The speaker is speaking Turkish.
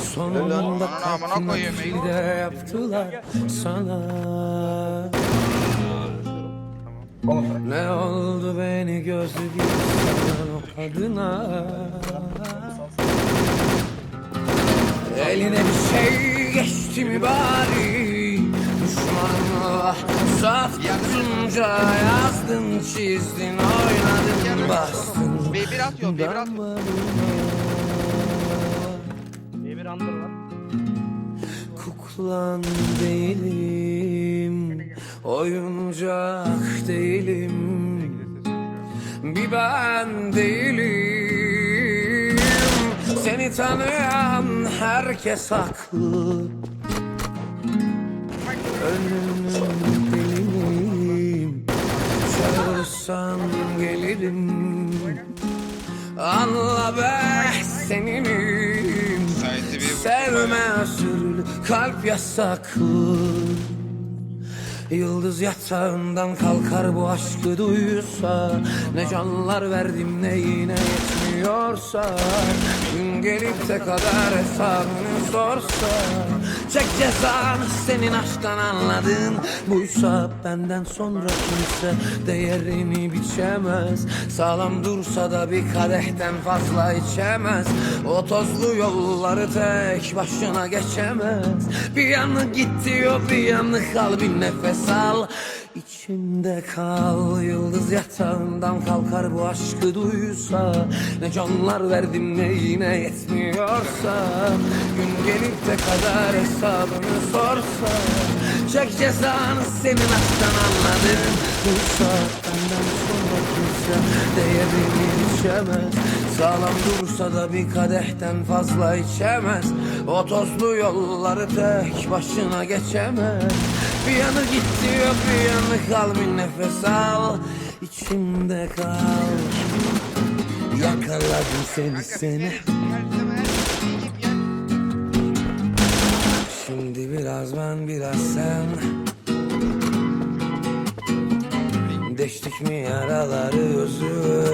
Sonunda bir de yaptılar sana. Ne oldu beni bir sanan o kadına? Eline bir şey geçti mi bari? Düşmanlığa saf tutunca yazdın çizdin oynadın bastın. B1 atıyor, B1 atıyor. Damarıma. Bir andır var. Kuklan değilim Oyuncak değilim Bir ben değilim Seni tanıyan herkes haklı Ölümün deliyim Çağırsan gelirim Anla be seninim Sevme sürül kalp yasaklı Yıldız yatağından kalkar bu aşkı duysa. Ne canlar verdim ne yine yetmiyorsa. Gün gelip de kadar hesabını sorsa. Çek cezanı senin aşktan anladın. Buysa benden sonra kimse değerini biçemez. Sağlam dursa da bir kadehten fazla içemez. O tozlu yolları tek başına geçemez. Bir yanı git diyor bir yanı kal bir nefes al İçinde kal yıldız yatağından kalkar bu aşkı duysa. Ne canlar verdim ne yine yetmiyorsa. Gün gelip de kadar hesabını sorsa. Çek cezanı senin aşktan anladım Duysa benden sonra kimse değerini biçemez. Sağlam dursa da bir kadehten fazla içemez. O tozlu yolları tek başına geçemez. Bir yanı git diyor bir yanı kal bir nefes al. İçimde kal. Yakaladım seni seni. Şimdi biraz ben biraz sen. Deştik mi yaraları özür